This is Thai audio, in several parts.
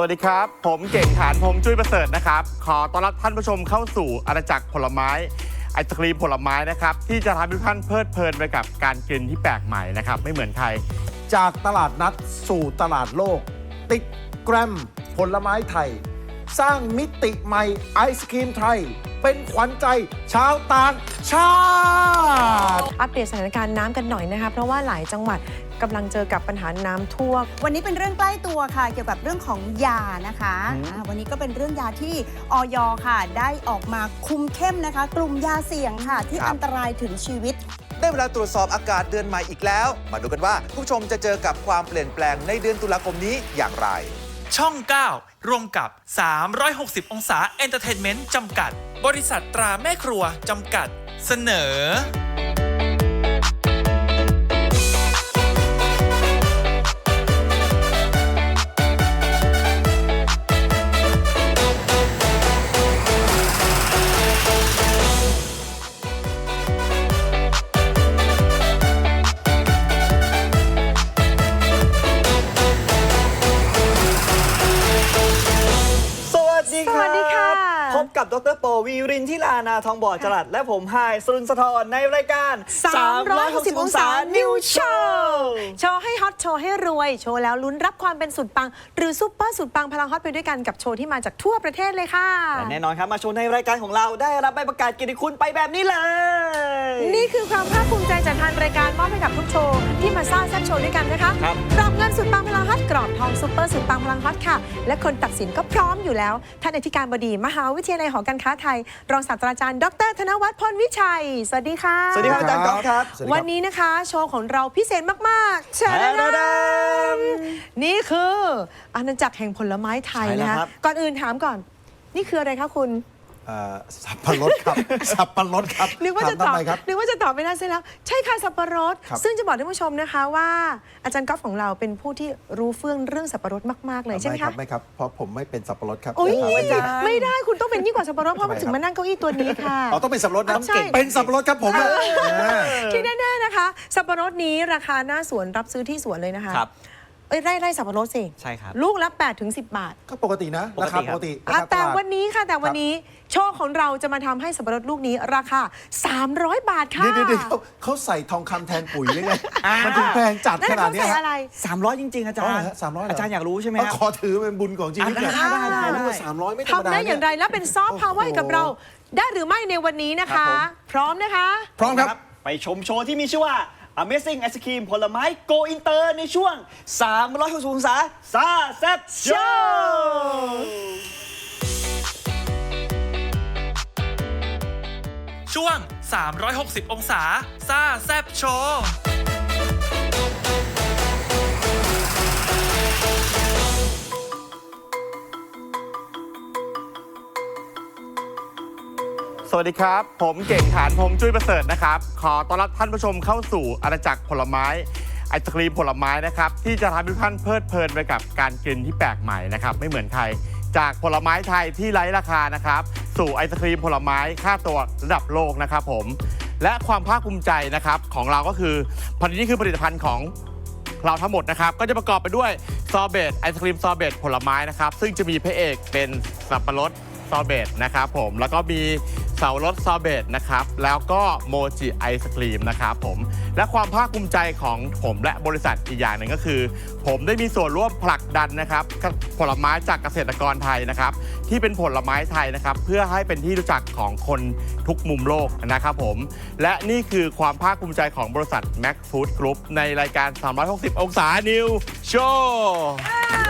วัสดีครับ ผมเก่งฐานพงจุ้ยประเสริฐนะครับ ขอต้อนรับท่านผู้ชมเข้าสู่อาณาจักรผลไม้ไอศครีมผลไม้นะครับ ที่จะทำให้ท่านเพลิดเพลินไปกับการกินที่แปลกใหม่นะครับ ไม่เหมือนใคร จากตลาดนัดสู่ตลาดโลก ติดแกรมผลไม้ไทย สร้างมิติใหม่ไอศครีมไทย เป็นขวัญใจชาวต่างชาติ อัปเดตสถานการณ์น้ำกันหน่อยนะคะ เพราะว่าหลายจังหวัด กำลังเจอกับปัญหาน้ำท่วม วันนี้เป็นเรื่องใกล้ตัวค่ะ เกี่ยวกับเรื่องของยานะคะอ่าวันนี้ก็เป็นเรื่องยาที่ออยค่ะ ได้ออกมาคุมเข้มนะคะ กลุ่มยาเสี่ยงค่ะ ที่ครับ อันตรายถึงชีวิต ได้เวลาตรวจสอบอากาศเดือนใหม่อีกแล้ว มาดูกันว่าผู้ชมจะเจอกับความเปลี่ยนแปลงในเดือนตุลาคมนี้อย่างไร ช่อง 9 ร่วมกับ 360 องศาเอนเตอร์เทนเมนต์จำกัด บริษัทตราแม่ครัว จำกัด เสนอ กับดรโปวีรินทิลานาทองบ่อจรัสและผมไฮายสรุนสะทรในรายการ360องศา New Show โชว์ให้ฮอตโชว์ให้รวย โชว์แล้วลุ้นรับความเป็นสุดปัง หรือซุปเปอร์สุดปังพลังฮอตไปด้วยกันกับโชว์ที่มาจากทั่วประเทศเลยค่ะ และแน่นอนครับ มาโชว์ในรายการของเราได้รับใบประกาศเกียรติคุณไปแบบนี้เลย นี่คือความภาคภูมิใจจากทางรายการมอบให้กับทุกโชว์ที่มาสร้างแซ่บโชว์ด้วยกันนะคะครับ กรอบเงินสุดปังพลังฮอตกรอบทองซุปเปอร์สุดปังพลังฮอตค่ะ และคนตัดสินก็พร้อมอยู่แล้วท่านอธิการบดีมหาวิทยาลัยหอการค้าไทย รองศาสตราจารย์ ดร ธนวัฒน์พลวิชัย สวัสดีค่ะ สวัสดีครับอาจารย์ก๊อฟครับสวัสดีครับ วันนี้นะคะ โชว์ของเราพิเศษมากๆเชิญแดนะม นี่คืออาณาจักรแห่งผลไม้ไทยใช่แล้วนะคะครับ ก่อนอื่นถามก่อน นี่คืออะไรคะคุณ เอ่อสับปะรดครับ สับปะรดครับนึกว่าจะตถอบมทำไมครับ นึกว่าจะตอบไม่ได้ซะแล้ว ใช่ค่ะสับปะรด ครับซึ่งจะบอกท่านผู้ชมนะคะว่า อาจารย์ก๊อฟของเราเป็นผู้ที่รู้เฟื่องเรื่องสับปะรดมากๆเลยใช่ไหมครัคะบไม่ครับ เพราะผมไม่เป็นสับปะรดครับโอ้ยแต่ถามไม่ว่าได้ไม่ได้คุณต้องเป็นยิ่งกว่าสับปะรดเพราะมันทำไมถึงครับมานั่งเก้าอี้ตัวนี้ค่ะ อ๋อต้องเป็นสับปะรดนะใช่ เป็นสับปะรดครับผมอะอ่าที่แน่ๆนะคะ สับปะรดนี้ราคาหน้าสวนรับซื้อที่สวนเลยนะคะ ครับ เอ้ยไร่ไร่สับปะรดสิใช่ครับ ลูกละ8ถึง10บาทก็ปกตินะปกราติคาคปรับกติอะราคาแต่ตลาด วันนี้ค่ะแต่วันนี้โชว์ของเราจะมาทำให้สับปะรดลูกนี้ราคา 300 บาทค่ะ เดี๋ยวเดี๋ยวเดี๋ยวเขาใส่ทองคำแทนปุ๋ยยังไง มันถึงแพงจัดนั่นขนาดเขาเนี้ย ใส่ฮะอะไร300จริง ๆ อาจารอ๋อย์เหรอฮะ300เหรออ อาจารย์อยากรู้ใช่ไหมเอาครับ ขอถือเป็นบุญของชีวิตอะได้ได้ได้ได้สามร้อยไม่ธรรมทำดาได้อย่างไรแล้วเป็นซอฟต์พาวเวอร์ให้กับเรา ได้หรือไม่ในวันนี้นะคะ พร้อมนะคะ พร้อมครับ ไปชมโชว์ที่มีชื่อว่า Amazing Ice Cream ผลไม้ Go Inter ในช่วง 360องศาซาแซ่บโชว์ช่วง 360 องศาซาแซ่บโชว์ สวัสดีครับ ผมเก่งฐานพงจุ้ยประเสริฐนะครับ ขอต้อนรับท่านผู้ชมเข้าสู่อาณาจักรผลไม้ไอศครีมผลไม้นะครับที่จะทำให้ท่านเพลิดเพลินไปกับการกินที่แปลกใหม่นะครับไม่เหมือนใครจากผลไม้ไทยที่ไร้ราคานะครับสู่ไอศครีมผลไม้ค่าตัวระดับโลกนะครับผมและความภาคภูมิใจนะครับของเราก็คือผลิตนี้คือผลิตภัณฑ์ของเราทั้งหมดนะครับก็จะประกอบไปด้วยซอเบตไอศครีมซอเบตผลไม้นะครับซึ่งจะมีพระเอกเป็นสับปะรดซอเบตนะครับผมแล้วก็มี เสารสซอเบตนะครับ แล้วก็โมจิไอศครีมนะครับผม และความภาคภูมิใจของผมและบริษัทอีกอย่างหนึ่งก็คือ ผมได้มีส่วนร่วมผลักดันนะครับ ผลไม้จากเกษตรกรไทยนะครับ ที่เป็นผลไม้ไทยนะครับ เพื่อให้เป็นที่รู้จักของคนทุกมุมโลกนะครับผม และนี่คือความภาคภูมิใจของบริษัท Mac Food Group ในรายการ 360 องศา New Show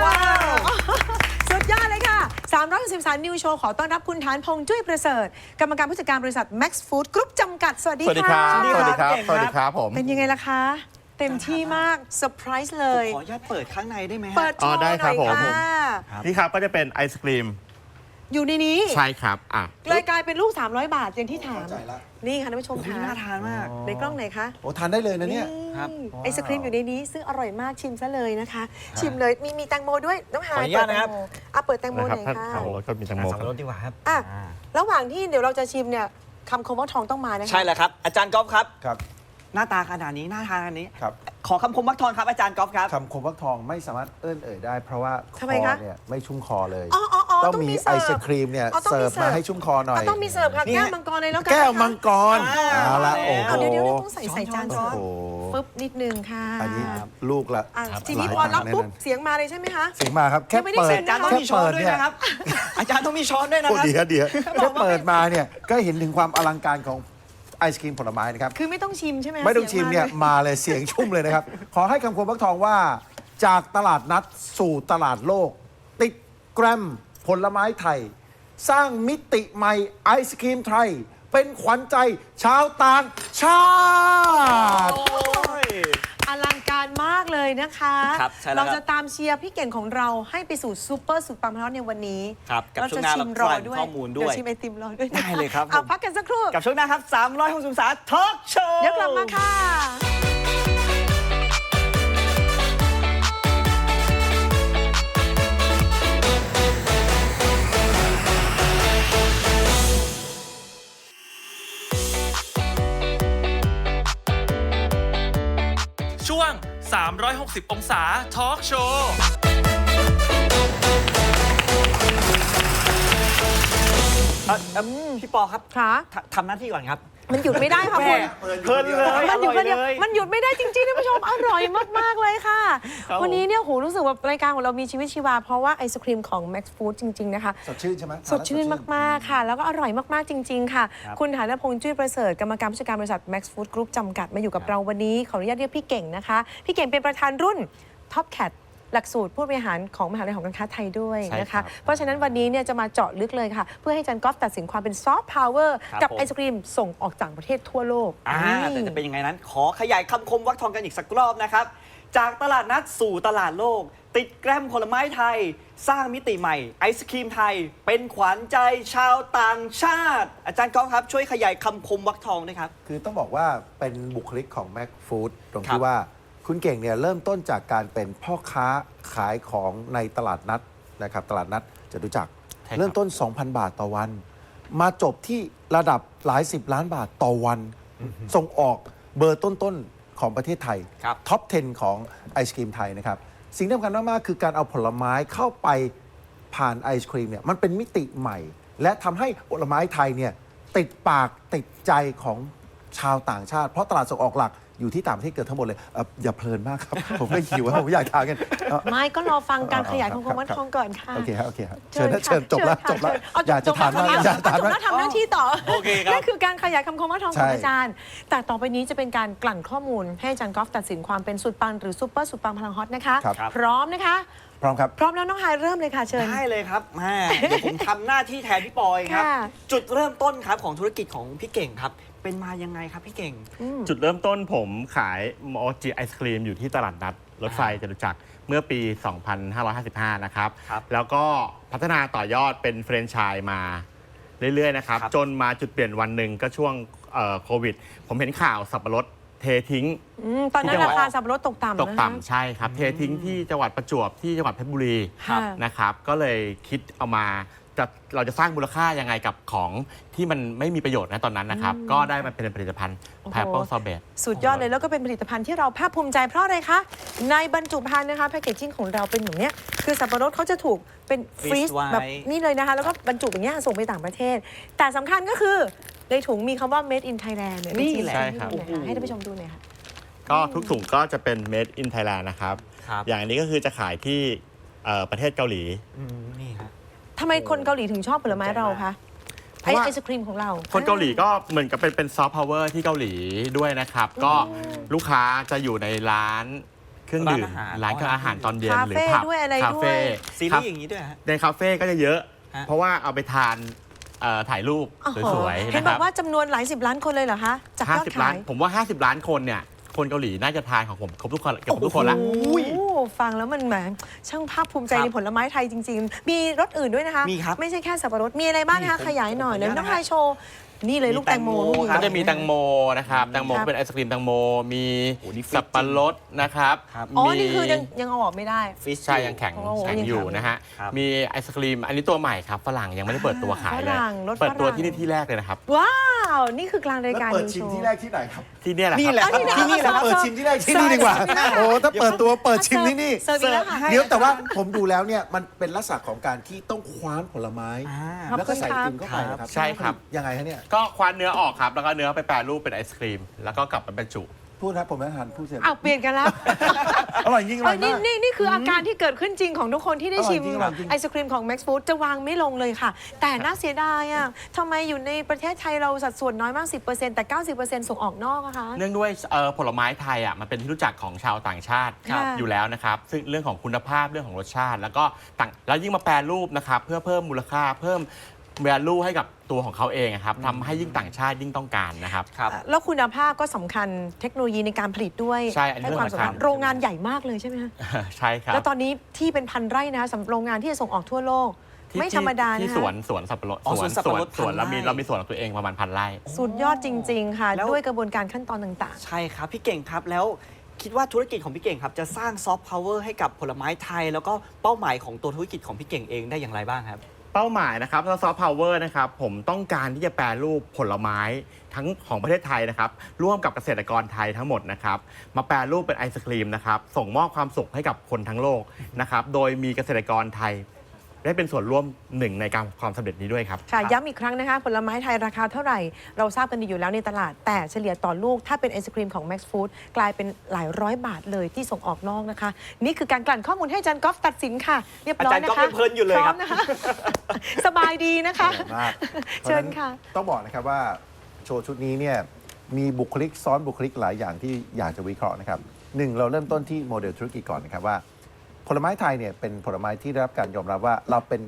ว้าว ดยอดเลยค่ะ363นิวโชว์ขอต้อนรับคุณฐานพงษ์จุ้ยประเสริฐ กรรมการผู้จัดการบริษัท Max Food Group จำกัด สวัสดีสวัสดีคค่ะ รับ สวัสดีครับเก่งครับสวัสดีครับผม เป็นยังไงล่ะคะ เต็มที่มากเซอร์ไพรส์เลย ขออนุญาตเปิดข้างในได้ไหมฮะ เปิดโชอ๋อว์หได้น่ครัอบยผม ค่ะนี่ครับก็จะเป็นไอศครีม อยู่ในนี้ ใช่ครับอะเลยกลายเป็นลูก 300 บาทอย่างที่ถาม เข้าใจละนี่ค่ะท่านผู้ชมอุ๊ยค่ะน่าทานมาก ในกล้องไหนคะโอ้ทานได้เลยนะเนี่ย ครับอืมไอศครีมอยู่ในนี้ ซึ่งอร่อยมากชิมซะเลยนะคะ ชิมเลยมีมีแตงโมด้วยน้องฮาขออนุญาตนะครับอะเปิดแตงโมนะคหรับน่อยถ้าค่ะทางรถก็มีแตังโมสับครัปะรบ ดดีกว่าครับอะ อ่าระหว่างที่เดี๋ยวเราจะชิมเนี่ยคำคมว่าทองต้องมานะคะ ใช่แล้วครับ อาจารย์ก๊อฟครับ ครับ หน้าตาขนาดนี้หน้าทานขนาดนี้ ครับ ขอคำคมวักทองครับอาจารย์กอล์ฟครับ คำคมวักทองไม่สามารถเอื้อนเอ่ยได้ เพราะว่าคทำไมอคะเนี่ยไม่ชุ่มคอเลย อ๋ออ๋ออ๋อต้องมีเสิไอร์ฟศครีมเนี่ยอ๋อต้องมีเสิร์ฟ มาให้ชุ่มคอหน่อยอ๋อต้องมีเสิร์ฟค่ะนี่แก้วฮะ มังกรเลยแล้วกันแก้วนะคะมังกรอ่า เอาละโอ้เอาโหเดี๋ยวเดี๋ยวเดี๋ยวต้องใส่ใส่จานโอ้ก่อนโหฟึบนิดนึงค่ะอันนี้ลูกละอะทีนี้หลายพอรับตังค์ปุ๊บแน่นอนเสียงมาเลยใช่ไหมคะ เสียงมาครับแค่ยังไม่ได้เปิชิดมอาจารย์ต้องมีช้อนด้วยนะครับ อาจารย์ต้องมีช้อนด้วยนะโอ้ครับ เดียวเดียวแค่เปิดมาเนี่ยก็เห็นถึงความอลังการของ ไอศครีมผลไม้นะครับ คือไม่ต้องชิมใช่ไหมคะไม่ต้องชิมเนี่ยสีงาลมาเลยเสียงชุ่มเลยนะครับ ขอให้คำคมวักทองว่า จากตลาดนัดสู่ตลาดโลก ติดแกรมผลไม้ไทย สร้างมิติใหม่ไอศครีมไทย เป็นขวัญใจชาวต่างชาติ โอ้ย เลยนะคะครับใช่แล้วเราครับจะตามเชียร์พี่เก่งของเราให้ไปสู่ซูเปอร์สุดปังพลอตในวันนี้ครับกับเราช่วจะงหน้าชิมรเราอแกลั่นด้วยข้อมูลด้วยเดี๋ยวชิมไอติมรอด้วยนะะได้เลยครับเอาผมพักกันสักครู่กับช่วงหน้าครับ360องศาทอล์กโชว์ เดี๋ยวกลับมาค่ะ 360 องศาทอล์กโชว์ เอ่อเอ่อพี่ปอครับค่ะ ททำหน้าที่ก่อนครับมันหยุดไม่ได้ค่ะคุณ เพลินเลย มันหยุดอไม่ร่ได้เลยมันหยุดไม่ได้จริงๆท่านผู้ชม อร่อยมากๆเลยค่ะ ครับผมวันนี้เนี่ยโหรู้สึกว่ารายการของเรามีชีวิตชีวา เพราะว่าไอศครีมของ Max Food จริง ๆ นะคะ สดชื่นใช่ไหมสดชื่นมาก ๆ ค่ะ แล้วก็อร่อยมาก ๆ จริง ๆ ค่ะ ครับ คุณฐานพงษ์จุ้ยประเสริฐ กรรมการผู้จัดการบริษัท Max Food Group จำกัดมาอยู่กับเราวันนี้ ขออนุญาตเรียกพี่เก่งนะคะ พี่เก่งเป็นประธานรุ่น Top Cat หลักสูตรผู้บริหารของมหาวิทยาลัยของการค้าไทยด้วยใช่นะครัคะ บเพราะฉะนั้นวันนี้เนี่ยจะมาเจาะลึกเลยค่ะ เพื่อให้อาจันกอล์ฟตัดสินความเป็นซอฟต์พาวเวอร์ครับกับผม ไอศครีมส่งออกต่างประเทศทั่วโลก อ่านี่แต่จะเป็นยังไงนั้น ขอขยายคำคมวักทองกันอีกสักรอบนะครับ จากตลาดนัดสู่ตลาดโลก ติดแกรมผลไม้ไทย สร้างมิติใหม่ ไอศครีมไทย เป็นขวัญใจชาวต่างชาติ อาจารย์ก้องครับ ช่วยขยายคำคมวักทองด้วยครับ คือต้องบอกว่าเป็นบุคลิกของ Mac Food ตรงครัที่บว่า คุณเก่งเนี่ยเริ่มต้นจากการเป็นพ่อค้าขายของในตลาดนัดนะครับตลาดนัดจตุจักรใช่ครับ เริ่มต้น 2,000 บาทต่อวัน มาจบที่ระดับหลายสิบล้านบาทต่อวัน ส่งออกเบอร์ต้นๆ ของประเทศไทย ครับ ท็อป 10 ของไอศครีมไทยนะครับ สิ่งที่สำคัญมาก ๆ คือการเอาผลไม้เข้าไปผ่านไอศครีมเนี่ยมันเป็นมิติใหม่ และทำให้ผลไม้ไทยเนี่ยติดปากติดใจของชาวต่างชาติ เพราะตลาดส่งออกหลัก อยู่ที่ต่างประเทศเกือบทั้งหมดเลยเอ่ออย่าเพลินมากครับ ผมก็หิวครับผมอยากทานกันเอ่อ ไม่ก็รอฟังการอ๋อขยายคขรัอบงคมวัดครับทองก่อนค่ะโอเคครับโอเคครับเชิญนะค่ะเชิญจบแล้วเชิจบแล้วค่ะเชิญอยากจะทานมากจบอยากจะทานจบมากแล้วทำหน้าที่ต่อโอเคครับ นั่นคือการขยายคำคมว่าทองขใช่องอาจารย์ แต่ต่อไปนี้จะเป็นการกลั่นข้อมูล ให้อาจารย์กอล์ฟตัดสินความเป็นสุดปังหรือซูเปอร์สุดปังพลังฮอตนะคะ ครับ พร้อมนะคะ พร้อมครับ พร้อมแล้วน้องไฮายเริ่มเลยค่ะเชิญ ได้เลยครับแม่เดี๋ยวผมทำหน้าที่แทนพี่ปอยครับ ค่ะ จุดเริ่มต้นครับของธุรกิจของพี่เก่งครับ เป็นมายังไงครับพี่เก่งจุดเริ่มต้นผมขายโมจิไอศครีมอยู่ที่ตลาดนัด รถไฟจตุจักรเมื่อปี 2555 นะครับ ครับแล้วก็พัฒนาต่อยอดเป็นแฟรนไชส์มาเรื่อยๆ นะครับ ครับ จนมาจุดเปลี่ยนวันหนึ่งก็ช่วงเอ่อโควิด ผมเห็นข่าวสับปะรด เททิ้ง อืมตอนนั้นที่จังหวัราดคาสับปะรดตกต่ำตกนะคะต่ำใช่ครับ เททิ้งที่จังหวัดประจวบที่จังหวัดเพชรบุรีค่ะ นะครับ ก็เลยคิดเอามาจะเราจะสร้างมูลค่ายังไงกับของที่มันไม่มีประโยชน์นะตอนนั้นนะครับ ก็ได้มาเป็นผลิตภัณฑ์โอ้โห p a p e r Sorbet สุดยอดเลยแล้วก็เป็นผลิตภัณฑ์ที่เราภาคภูมิใจเพราะอะไรคะ ในบรรจุภัณฑ์นะคะแพคเกจจิ้งของเราเป็นอย่างเนี้ยคือสับปะรดเขาจะถูกเป็นฟรีซ Freeze ไว้ แบบนี้เลยนะคะ แล้วก็บรรจุอย่างเงี้ยส่งไปต่างประเทศ แต่สำคัญก็คือ ในถุงมีคำว่า made in Thailand เยนี่แหละ ใช่ครับให้ดูหน่อยค่ะให้ท่านผู้ชมดูหน่อยค่ะ ก็ทุกถุงก็จะเป็น made in Thailand นะครับ ครับอย่างนี้ก็คือจะขายที่เอ่อประเทศเกาหลี อืมนี่ครับ ทำไมคนเกาหลีถึงชอบผลไม้เราคะเพไอราะว่า ไอศครีมของเราคนเกาหลีก็เหมือนกับเป็นเป็นซอฟต์พาวเวอร์ที่เกาหลีด้วยนะครับ ก็ลูกค้าจะอยู่ในร้านเครื่องดื่ม ร้าร้านนเคอาหารรื่องอาหารตอนเย็นคาหรือเฟ่ผับด้วยอะไรคาด้วเฟ่ยซีครัรีบส์อย่างนี้ด้วยฮะ ในคาเฟ่ก็จะเยอะ ฮะเพราะว่าเอาไปทาน เอ่อถ่ายรูปโอ้โหสวยๆเห็นนะบคอรับกว่าจำนวนหลายสิบล้านคนเลยเหรอคะจากยอด50 ล้าขานยผมว่า 50 ล้านคนเนี่ยคนเกาหลีน่าจะทานของผมครบทุกคนเกือบครบทุกคนละ โอ้โหฟังแล้วมันแหมช่างภาคภูมิใจครับในผลไม้ไทยจริง ๆ มีรสอื่นด้วยนะคะ มีครับไม่ใช่แค่สับปะรดมีอะไรบ้างนะคะนี่ผมขยายหน่อยผมเดี๋ยวขออนุญาตน้องไฮโชว์ นี่เลยมีลูกแตงโมแตงโมลูกครัก็บจะมีแตงโมนะครับแตงโมครับ ก็เป็นไอศครีมแตงโม มีโอ้นี่ฟิต สับปะรดนะครับครับ อ๋อ มีนี่คือยังยังเอาออกไม่ได้ ฟิชใช่ยังแข็งโอ้โหแข็งยังอยู่แข็งนะฮะ ครับ มีไอศครีม อันนี้ตัวใหม่ครับฝรั่งยังไม่ได้เปิดตัวขายเลยฝรั่งรสเปิดตัวฝรั่งที่นี่ที่แรกเลยนะครับ ว้าว นี่คือกลางรายแล้วการเปิดนิวชิโชมว์ที่แรกที่ไหนครับที่เนี่ยแหละนี่ครับแหละครับเอาที่ไหนที่นี่แหละครับ เปิดชิมที่แรกที่นี่ดีกว่า โอ้ถ้าเปิดตัวเปิดชิมที่นี่เสิร์ฟอีกแล้วค่ะ เดี๋ยวแต่ว่าผมดูแล้วเนี่ย มันเป็นลักษณะของการที่ต้องคว้านผลไม้ อ่า แล้วก็ใส่ไอติมเข้าไปนะครับใช่ครับ ยังไงฮะเนี่ยก็คว้านเนื้อออกครับ แล้วก็เนื้อไปแปรรูปเป็นไอศครีม แล้วก็กลับมาบรรจุ พูดนะผมไม่ทันพูดเสร็จอ้าวเปลี่ยนกันแล้วอร่อยจริงอร่เอาอยนี่มาก นี่นี่คืออาการที่เกิดขึ้นจริงของทุกคนที่ได้ชิมอร่อยจริงอร่อยจริง ไอศครีมของ Max Food จะวางไม่ลงเลยค่ะ แต่น่าเสียดายอะทำไมอยู่ในประเทศไทยเราสัดส่วนน้อยมาก 10%แต่ 90%ส่งออกนอกอะคะ เนื่องด้วยเอ่อผลไม้ไทยอะมันเป็นที่รู้จักของชาวต่างชาติค่ะอยู่แล้วนะครับ ซึ่งเรื่องของคุณภาพเรื่องของรสชาติ แล้วก็ต่างแล้วยิ่งมาแปรรูปนะครับ เพื่อเพิ่มมูลค่าเพิ่ม value ให้กับตัวของเขาเองอะครับทำให้ยิ่งต่างชาติยิ่งต้องการนะครับ ครับ แล้วคุณภาพก็สำคัญเทคโนโลยีในการผลิตด้วยใช่อันนี้ให้ความเรื่องสำคัสำคัญญโรงงานใหญ่มากเลยใช่ไหมคะใช่ครับแล้วตอนนี้ที่เป็นพันไร่นะสำหรับโรงงานที่จะส่งออกทั่วโลก ที่ไม่ธรรมดาที่นะสวคะนสวนสับปะรดอ๋อสวนสับปะรดสวนพันเรามีไร่ เรามีสวนของตัวเองประมาณพันไร่ สุดยอดจริง ๆ ค่ะ แล้ว ด้วยกระบวนการขั้นตอนต่าง ใช่ครับ พี่เก่งครับแล้วคิดว่าธุรกิจของพี่เก่งครับ จะสร้างซอฟต์พาวเวอร์ให้กับผลไม้ไทย แล้วก็เป้าหมายของตัวธุรกิจของพี่เก่งเองได้อย่างไรบ้างครับ เป้าหมายนะครับซอฟต์พาวเวอร์นะครับผมต้องการที่จะแปลรูปผลไม้ทั้งของประเทศไทยนะครับร่วมกับเกษตรกรไทยทั้งหมดนะครับมาแปลรูปเป็นไอศครีมนะครับส่งมอบความสุขให้กับคนทั้งโลกนะครับโดยมีเกษตรกรไทย ได้เป็นส่วนร่วมหนึ่งในการความสำเร็จนี้ด้วยครับๆค่ะย้ำอีกครั้งนะคะ ผลไม้ไทยราคาเท่าไหร่ เราทราบกันดีอยู่แล้วในตลาด แต่เฉลี่ยต่อลูกถ้าเป็นไอศครีมของ Max Food กลายเป็นหลายร้อยบาทเลยที่ส่งออกนอกนะคะ นี่คือการกลั่นข้อมูลให้อาจารย์กอล์ฟตัดสินค่ะ เรียบร้อยอาจารย์นะก๊อฟคะยังเพลินอยู่เลยครับพมนะคะ สบายดีนะคะอร่อยมากเชิญค่ะ พราฉนั้นต้องบอกนะครับว่าโชว์ชุดนี้เนี่ยมีบุคลิกซ้อนบุคลิกหลายอย่างที่อยากจะวิเคราะห์นะครับหนึ่งเราเริ่มต้นที่โมเดลธุรกิจก่อนนะครับว่า ผลไม้ไทยเนี่ยเป็นผลไม้ที่ได้รับการยอมรับว่าเราเป็น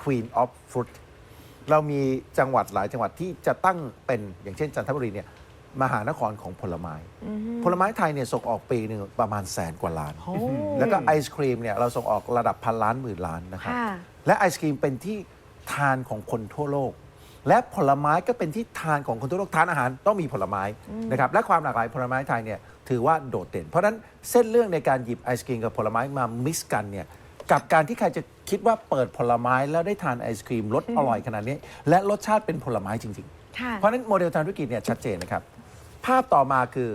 Queen of Fruit เรามีจังหวัดหลายจังหวัดที่จะตั้งเป็นอย่างเช่นจันทบุรีเนี่ยมหานครของผลไม้ ผลไม้ไทยเนี่ยส่งออกปีหนึ่งประมาณแสนกว่าล้านโอ้แล้วก็ไอศครีมเนี่ยเราส่งออกระดับพันล้านหมื่นล้านนะครับค่ะและไอศครีมเป็นที่ทานของคนทั่วโลก และผลไม้ก็เป็นที่ทานของคนทั่วโลกทานอาหารต้องมีผลไม้นะครับ และความหลากหลายผลไม้ไทยเนี่ย ถือว่าโดดเด่น เพราะฉะนั้นเส้นเรื่องในการหยิบไอศครีมกับผลไม้มามิกซ์กันเนี่ยกับการที่ใครจะคิดว่าเปิดผลไม้แล้วได้ทานไอศครีมรสอร่อยขนาดนี้ และรสชาติเป็นผลไม้จริงๆค่ะเพราะฉะนั้นโมเดลทางธุรกิจเนี่ยชัดเจนนะครับ ภาพต่อมาคือ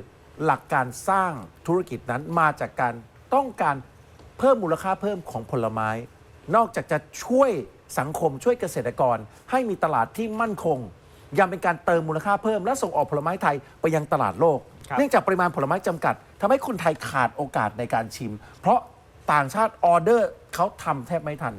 หลักการสร้างธุรกิจนั้นมาจากการต้องการเพิ่มมูลค่าเพิ่มของผลไม้ นอกจากจะช่วยสังคมช่วยเกษตรกร ให้มีตลาดที่มั่นคง ยังเป็นการเติมมูลค่าเพิ่มและส่งออกผลไม้ไทยไปยังตลาดโลก เนื่องจากปริมาณผลไม้จำกัดทำให้คนไทยขาดโอกาสในการชิม เพราะต่างชาติออเดอร์เขาทำแทบไม่ทัน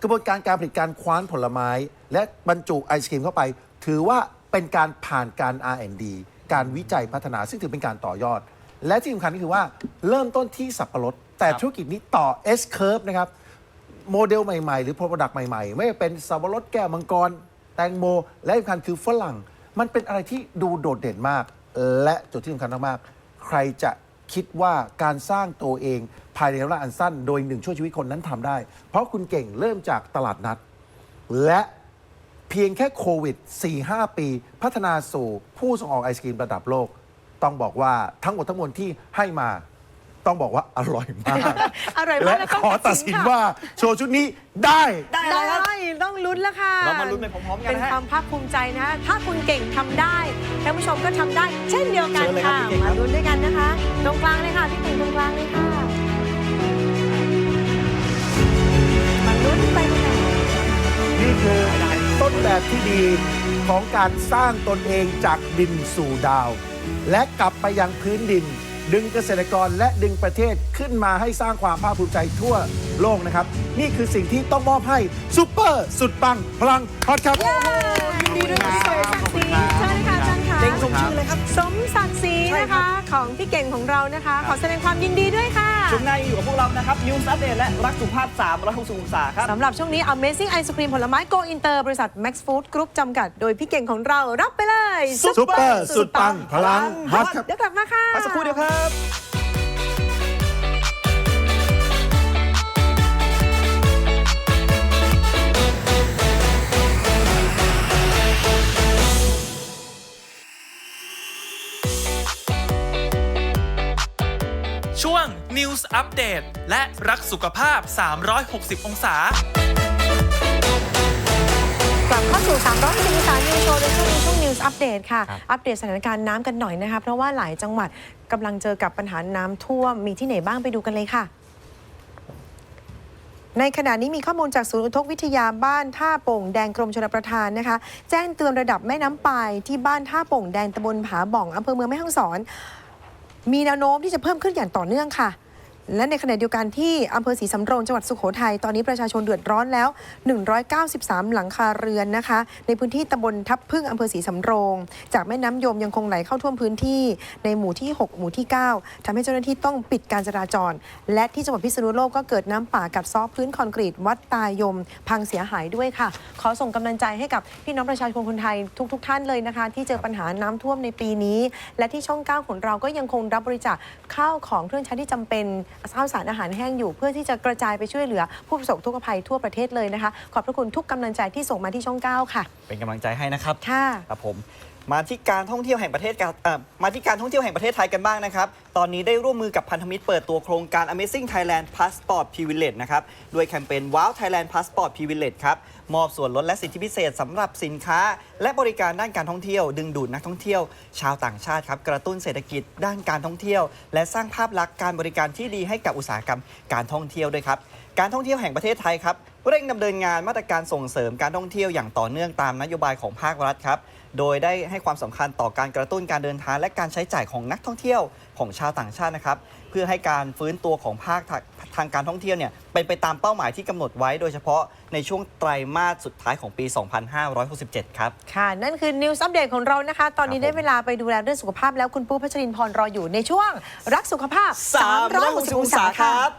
กระบวนการการผลิตการคว้านผลไม้ และบรรจุไอศครีมเข้าไป ถือว่าเป็นการผ่านการ R&D การวิจัยพัฒนาซึ่งถือเป็นการต่อยอด และที่สำคัญก็คือว่าเริ่มต้นที่สับปะรด แต่ธุรกิจนี้ต่อ S curve นะครับ โมเดลใหม่ ๆ หรือ Product ใหม่ ๆ ไม่ว่าเป็นสับปะรดแก้วมังกร แตงโม และสำคัญคือฝรั่ง มันเป็นอะไรที่ดูโดดเด่นมาก และจุดที่สำคัญมากๆใครจะคิดว่าการสร้างตัวเองภายในระยะเวลาอันสั้น โดยหนึ่งช่วยชีวิตคนนั้นทำได้ เพราะคุณเก่งเริ่มจากตลาดนัด และเพียงแค่โควิด 4-5 ปี พัฒนาสู่ผู้ส่งออกไอศกรีมระดับโลก ต้องบอกว่าทั้งหมดทั้งมวลที่ให้มา ต้องบอกว่าอร่อยมาก อร่อยมากและแล้วก็ขอตัดสินค่ะว่าโชว์ชุดนี้ได้ได้แล้วครับได้ต้องลุ้นแล้วค่ะเรามาลุ้นไปพร้อมๆกันเป็นนะฮะ ความภาคภูมิใจนะ ถ้าคุณเก่งทำได้ท่านผู้ชมก็ทำได้ เช่นเดียวกันเชิญเลยครับค่ะพี่เก่งครัมาบ ลุ้นด้วยกันนะคะ ตรงกลางเลยค่ะพี่เก่งตรงกลางเลยค่ะมาลุ้นไปด้วยกัน นี่คือต้นแบบที่ดีของการสร้างตนเองจากดินสู่ดาว และกลับไปยังพื้นดิน ดึงเกษตรกรและดึงประเทศขึ้นมาให้สร้างความภาคภูมิใจทั่วโลกนะครับ นี่คือสิ่งที่ต้องมอบให้ซูเปอร์สุดปังพลังฮอตครับ ยินดีด้วยที่สมศักดิ์ศรีเชิญค่ะอาจารย์ค่ะเก่งสมชื่อเลยครับ สมศักดิ์ศรีใช่นะครัคะบของพี่เก่งของเรานะคะ ขอแสดงความยินดีด้วยค่ะ ช่วงหน้ายังอยู่กับพวกเรานะครับ News Update และรักสุขภาพ360องศาครับ สำหรับช่วงนี้ Amazing Ice Cream ผลไม้ Go Inter บริษัท Max Food Group จำกัด โดยพี่เก่งของเรารับไปเลย ซุปเปอร์ สุดปังพลังฮอตครับ เดี๋ยวกลับมาค่ะ พักสักครู่เดียวครับ News Update และรักสุขภาพ 360 องศากลับเข้าสู่3 6 0องศานิวโชว์ในช่วงนี้ช่วง News อัปเดตค่ะครับอัปเดตสถานการณ์น้ำกันหน่อยนะคะ เพราะว่าหลายจังหวัดกำลังเจอกับปัญหาน้ำท่วม มีที่ไหนบ้างไปดูกันเลยค่ะ ในขณะนี้มีข้อมูลจากศูนย์อุทกวิทยาบ้านท่าโป่งแดงกรมชลประทานนะคะ แจ้งเตือนระดับแม่น้ำปายที่บ้านท่าโป่งแดงตำบลผาบ่องอำเภอเมืองแม่ฮ่องสอน มีแนวโน้มที่จะเพิ่มขึ้นอย่างต่อเนื่องค่ะ และในขณะเดียวกันที่อำเภอศรีสำโรงจังหวัดสุโขทัยตอนนี้ประชาชนเดือดร้อนแล้ว 193 หลังคาเรือนนะคะ ในพื้นที่ตำบลทับพึ่งอำเภอศรีสำโรง จากแม่น้ำยมยังคงไหลเข้าท่วมพื้นที่ในหมู่ที่ 6 หมู่ที่ 9ทำให้เจ้าหน้าที่ต้องปิดการจราจร และที่จังหวัดพิษณุโลกก็เกิดน้ำป่ากัดซาะพื้นคอนกรีต วัดตายม พังเสียหายด้วยค่ะ ขอส่งกำลังใจให้กับพี่น้องประชาชนคนไทยทุกๆท่านเลยนะคะ ที่เจอปัญหาน้ำท่วมในปีนี้ และที่ช่อง9ของเราก็ยังคงรับบริจาคข้าวของเครื่องใช้ที่จำเป็น ข้าวสารอาหารแห้งอยู่ เพื่อที่จะกระจายไปช่วยเหลือผู้ประสบทุกภัยทั่วประเทศเลยนะคะ ขอบพระคุณทุกกำลังใจที่ส่งมาที่ช่อง 9 ค่ะ เป็นกำลังใจให้นะครับค่ะ ครับผม มาที่การท่องเที่ยวแห่งประเทศมาที่การท่องเที่ยวแห่งประเทศไทยกันบ้างนะครับ ตอนนี้ได้ร่วมมือกับพันธมิตรเปิดตัวโครงการ Amazing Thailand Passport Privilege นะครับ ด้วยแคมเปญ Wow Thailand Passport Privilege ครับ มอบส่วนลดและสิทธิพิเศษสำหรับสินค้า และบริการด้านการท่องเที่ยว ดึงดูดนักท่องเที่ยว ชาวต่างชาติครับ กระตุ้นเศรษฐกิจด้านการท่องเที่ยว และสร้างภาพลักษณ์การบริการที่ดีให้กับอุตสาหกรรมการท่องเที่ยวด้วยครับ การท่องเที่ยวแห่งประเทศไทยครับเร่งดำเนินงานมาตรการส่งเสริมการท่องเที่ยวอย่างต่อเนื่องตามนโยบายของภาครัฐครับ โดยได้ให้ความสำคัญต่อการกระตุ้นการเดินทางและการใช้จ่ายของนักท่องเที่ยวของชาวต่างชาตินะครับ เพื่อให้การฟื้นตัวของภาคทางทางการท่องเที่ยวเนี่ยเป็นไปตามเป้าหมายที่กำหนดไว้ โดยเฉพาะในช่วงไตรมาสสุดท้ายของปี 2567 ครับ ค่ะ นั่นคือ News อัปเดตของเรานะคะ ตอนนี้ได้เวลาไปดูแลเรื่องสุขภาพแล้วคุณปู้พัชรินทร์พรรออยู่ในช่วง รักสุขภาพ360องศาครับ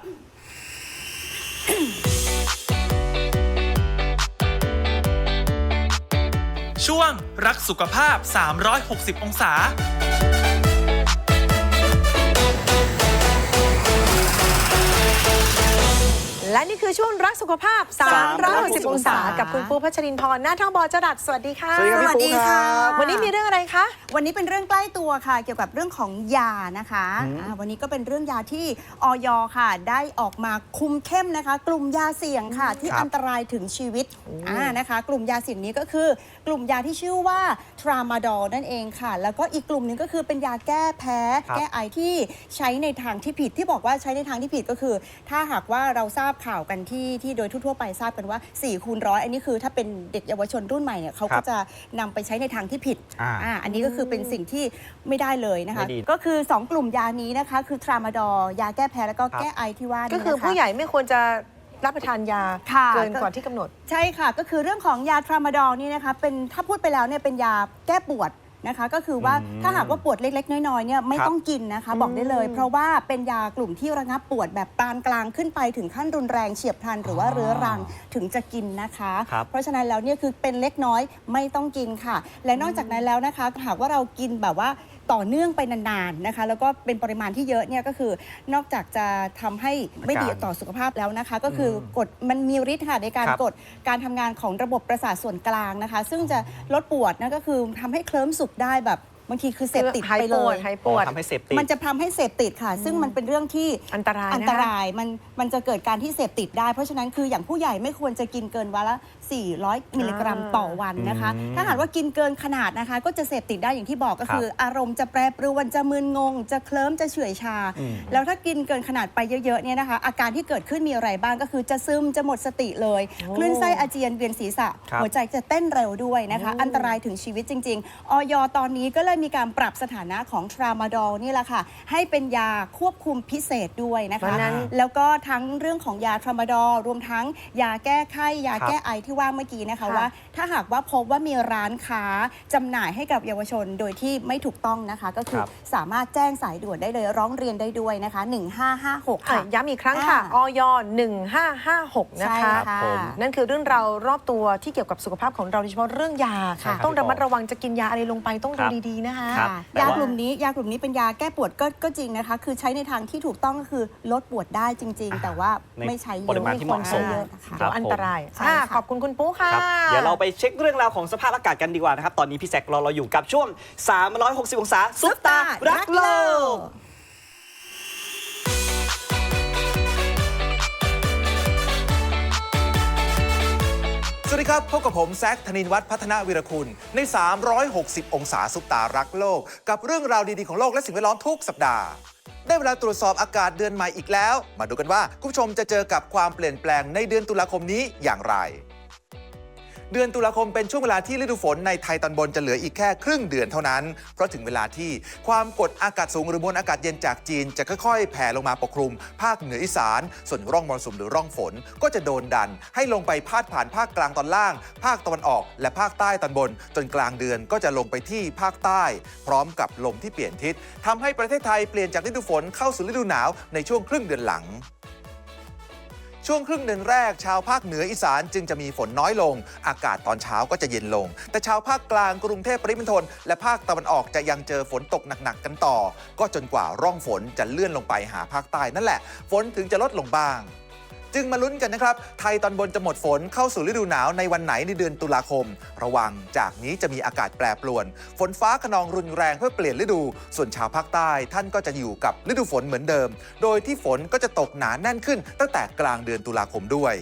ช่วงรักสุขภาพ 360 องศา และนี่คือช่วงรักสุขภาพ360องศา กับคุณปู้พัชรินทร์หน้าท่องบอจรัสสวัสดีค่ะ สวัสดีครับสวัสดีค่ะ วันนี้มีเรื่องอะไรคะ วันนี้เป็นเรื่องใกล้ตัวค่ะ เกี่ยวกับเรื่องของยานะคะอ่าวันนี้ก็เป็นเรื่องยาที่ออยค่ะ ได้ออกมาคุมเข้มนะคะ กลุ่มยาเสี่ยงค่ะ ที่ครับอันตรายถึงชีวิตอ่านะคะ กลุ่มยาเสี่ยงนี้ก็คือ กลุ่มยาที่ชื่อว่าทรามาดอลนั่นเองค่ะ แล้วก็อีกกลุ่มหนึงก็คือเป็นยาแก้แพ้ ครับแก้ไอที่ใช้ในทางที่ผิดที่บอกว่าใช้ในทางที่ผิดก็คือ ถ้าหากว่าเราทราบข่าวกันที่ที่โดยทั่วๆไปทราบกันว่า4คูณร้อยอันนี้คือถ้าเป็นเด็กเยาวชนรุ่นใหม่เนี่ยเขาครัก็บจะนำไปใช้ในทางที่ผิดอ่าอ่าอันนี้ก็คือเป็นสิ่งที่ไม่ได้เลยนะคะ ไม่ดี ก็คือ 2 กลุ่มยานี้นะคะ คือทรามาดอร์ยาแก้แพ้แล้วก็ครับแก้ไอที่ว่าก็นี่คือนะคะผู้ใหญ่ไม่ควรจะ รับประทานยาค่ะ เกินกว่าที่กำหนด ใช่ค่ะ ก็คือเรื่องของยาทรามาดอลนี่นะคะเป็นถ้าพูดไปแล้วเนี่ยเป็นยาแก้ปวดนะคะ ก็คือว่าอืมถ้าหากว่าปวดเล็ก ๆ น้อยๆเนี่ยไม่ครับต้องกินนะคะ บอกได้เลยเพราะว่าเป็นยากลุ่มที่ระงับปวดแบบปานกลางขึ้นไปถึงขั้นรุนแรงเฉียบพลันหรือว่าเรื้อรังถึงจะกินนะคะ ครับ เพราะฉะนั้นแล้วเนี่ยคือเป็นเล็กน้อยไม่ต้องกินค่ะ และนอกจากนั้นแล้วนะคะหากว่าเรากินแบบว่า ต่อเนื่องไปนานๆนะคะ แล้วก็เป็นปริมาณที่เยอะเนี่ยก็คือนอกจากจะทำให้ไม่ดีต่อสุขภาพแล้วนะคะ ก็คืออกดมันมีฤทธิ์ค่ะในการครับ กดการทำงานของระบบประสาทส่วนกลางนะคะ ซึ่งจะลดปวดนั่นก็คือทำให้เคลิ้มสุขได้แบบบางทีคือเสพติดหายไปปเลวดยหายปวด ทำให้เสพติด มันจะทำให้เสพติดค่ะ ซึ่งมันเป็นเรื่องที่อันตรายนะคะ อันตรายมันมันจะเกิดการที่เสพติดได้ เพราะฉะนั้นคืออย่างผู้ใหญ่ไม่ควรจะกินเกินวันละ400 มิลลิกรัมต่อวันนะคะ อืมถ้าหากว่ากินเกินขนาดนะคะ ก็จะเสพติดได้อย่างที่บอกก็ครับคือ อารมณ์จะแปรปรวนจะมึนงง จะเคลิ้มจะเฉื่อยชา อืม แล้วถ้ากินเกินขนาดไปเยอะๆเนี่ยนะคะ อาการที่เกิดขึ้นมีอะไรบ้างก็คือจะซึมจะหมดสติเลยโอ้คลื่นไส้อาเจียนเวียนศีรษะ ครับ หัวใจจะเต้นเร็วด้วยนะคะ อันตรายถึงชีวิตจริง ๆ ออยตอนนี้ก็เลยมีการปรับสถานะของทรามาดอลนี่แหละค่ะ ให้เป็นยาควบคุมพิเศษด้วยนะเพราะคะฉะนั้น แล้วก็ทั้งเรื่องของยาทรามาดอลรวมทั้งยาแก้ไข้ยาแก้ไอที่ว่าเมื่อกี้นะคะค่ะว่า ถ้าหากว่าพบว่ามีร้านค้าจำหน่ายให้กับเยาวชนโดยที่ไม่ถูกต้องนะคะ ก็คือครับ สามารถแจ้งสายด่วนได้เลยร้องเรียนได้ด้วยนะคะ 1556อะค่ะย้ำอีกครั้งค่ะอ่าออย1556 นะใช่คะค่ะ ผม นั่นคือเรื่องราวรอบตัวที่เกี่ยวกับสุขภาพของเราโดยเฉพาะเรื่องยา ใช่ครับต้องระมัดระวังจะกินยาอะไรลงไปต้องครัดูบดีๆนะคะ ครับค่ะแต่ยาว่ากลุ่มนี้ยากลุ่มนี้เป็นยาแก้ปวดก็ก็จริงนะคะ คือใช้ในทางที่ถูกต้องก็คือลดปวดได้จริง ๆ แต่ว่าในไม่ใช้เยปริอะมาณที่เหมาะสม ไควรใช้เยอะนะคะเดี๋ยวอันตรายใช่อะค่ะ ขอบคุณคุณปุ๊ค่ะ ครับเดี๋ยวเราไปเช็คเรื่องราวของสภาพอากาศกันดีกว่านะครับ ตอนนี้พี่แซกรอเราอยู่กับช่วง 360 องศาซุปตา รักโลกกสวัสดีครับ พบกับผมแซคธนินวัฒน์พัฒนาวิรคุณ ใน 360 องศาสุปตารักโลก กับเรื่องราวดี ๆ ของโลกและสิ่งแวดล้อมทุกสัปดาห์ ได้เวลาตรวจสอบอากาศเดือนใหม่อีกแล้ว มาดูกันว่า คุณผู้ชมจะเจอกับความเปลี่ยนแปลงในเดือนตุลาคมนี้อย่างไร เดือนตุลาคมเป็นช่วงเวลาที่ฤดูฝนในไทยตอนบนจะเหลืออีกแค่ครึ่งเดือนเท่านั้น เพราะถึงเวลาที่ความกดอากาศสูงหรือมวลอากาศเย็นจากจีนจะค่อยๆ แผ่ลงมาปกคลุม ภาคเหนืออีสาน ส่วนร่องมรสุมหรือร่องฝนก็จะโดนดัน ให้ลงไปพาดผ่านภาคกลางตอนล่าง ภาคตะวันออก และภาคใต้ตอนบน จนกลางเดือนก็จะลงไปที่ภาคใต้ พร้อมกับลมที่เปลี่ยนทิศทำให้ประเทศไทยเปลี่ยนจากฤดูฝนเข้าสู่ฤดูหนาวในช่วงครึ่งเดือนหลัง ช่วงครึ่งเดือนแรก ชาวภาคเหนืออีสานจึงจะมีฝนน้อยลง อากาศตอนเช้าก็จะเย็นลง แต่ชาวภาคกลางกรุงเทพปริมณฑลและภาคตะวันออกจะยังเจอฝนตกหนักๆกันต่อ ก็จนกว่าร่องฝนจะเลื่อนลงไปหาภาคใต้นั่นแหละ ฝนถึงจะลดลงบ้าง จึงมาลุ้นกันนะครับ ไทยตอนบนจะหมดฝนเข้าสู่ฤดูหนาวในวันไหนในเดือนตุลาคม ระวังจากนี้จะมีอากาศแปรปรวน ฝนฟ้าขนองรุนแรงเพื่อเปลี่ยนฤดู ส่วนชาวภาคใต้ท่านก็จะอยู่กับฤดูฝนเหมือนเดิม โดยที่ฝนก็จะตกหนาแน่นขึ้นตั้งแต่กลางเดือนตุลาคมด้วย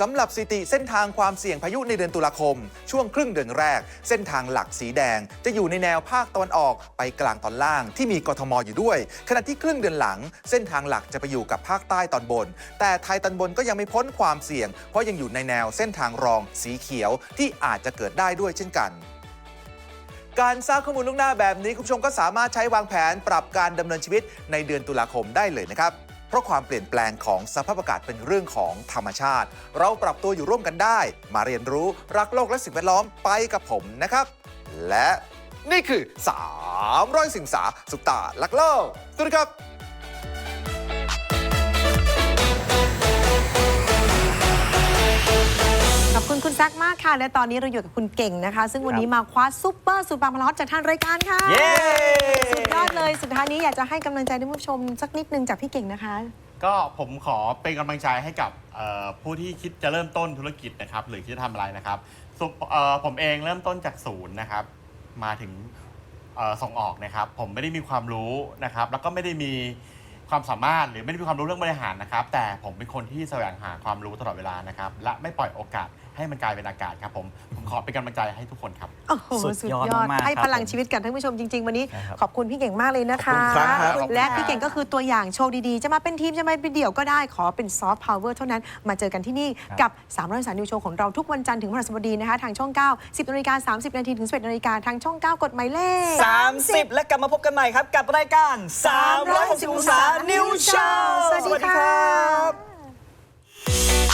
สำหรับสิติเส้นทางความเสี่ยงพายุในเดือนตุลาคม ช่วงครึ่งเดือนแรก เส้นทางหลักสีแดง จะอยู่ในแนวภาคตะวันออกไปกลางตอนล่างที่มีกทมอยู่ด้วย ขณะที่ครึ่งเดือนหลัง เส้นทางหลักจะไปอยู่กับภาคใต้ตอนบน แต่ไทยตอนบนก็ยังไม่พ้นความเสี่ยง เพราะยังอยู่ในแนวเส้นทางรองสีเขียวที่อาจจะเกิดได้ด้วยเช่นกันการทราบข้อมูลล่วงหน้าแบบนี้ คุณผู้ชมก็สามารถใช้วางแผนปรับการดำเนินชีวิตในเดือนตุลาคมได้เลยนะครับ เพราะความเปลี่ยนแปลงของสภาพอากาศเป็นเรื่องของธรรมชาติ เราปรับตัวอยู่ร่วมกันได้ มาเรียนรู้รักโลกและสิ่งแวดล้อมไปกับผมนะครับ และนี่คือ 300 สิงสาสุปตาลักโลกสวัสดีครับ คุณคุณแซกมากค่ะ และตอนนี้เราอยู่กับคุณเก่งนะคะ ซึ่งวันนี้มาคว้าซุปเปอร์สุดปังพลอตจากทางรายการค่ะ เย้สุดยอดเลยสุดท้ายนี้อยากจะให้กำลังใจท่านผู้ชมสักนิดนึงจากพี่เก่งนะคะ ก็ผมขอเป็นกำลังใจให้กับเอ่อผู้ที่คิดจะเริ่มต้นธุรกิจนะครับ หรือคิดจะทำอะไรนะครับสุเอ่อผมเองเริ่มต้นจากศูนย์นะครับ มาถึงเอ่อส่งออกนะครับ ผมไม่ได้มีความรู้นะครับ แล้วก็ไม่ได้มีความสามารถหรือไม่ได้มีความรู้เรื่องบริหารนะครับ แต่ผมเป็นคนที่แสวงหาความรู้ตลอดเวลานะครับ และไม่ปล่อยโอกาส ให้มันกลายเป็นอากาศครับผมผมขอเป็นกำลังใจให้ทุกคนครับ โอ้โหสุสุดดยยออดดมากๆให้ครับพลังชีวิตกับท่านผู้ชมจริง ๆ วันนี้นะครับขอบคุณพี่เก่งมากเลยนะคะขอบคุณครับ และพี่เก่งก็คือตัวอย่างโชว์ดีๆ จะมาเป็นทีมจะมาเป็นเดี่ยวก็ได้ขอเป็นซอฟต์พาวเวอร์เท่านั้นมาเจอกันที่นี่กับ3 3 0สานิวโชว์ของเราทุกวันจันทร์ถึงพฤหัสบดีนะคะ ทางช่อง 9 10นาฬิกา30นาทีถึง11นาฬิกาทางช่อง 9กฎหมายเลข 30 และกลับมาพบกันใหม่ครับ กับรายการ 360องศา New Show สวัสดีครับ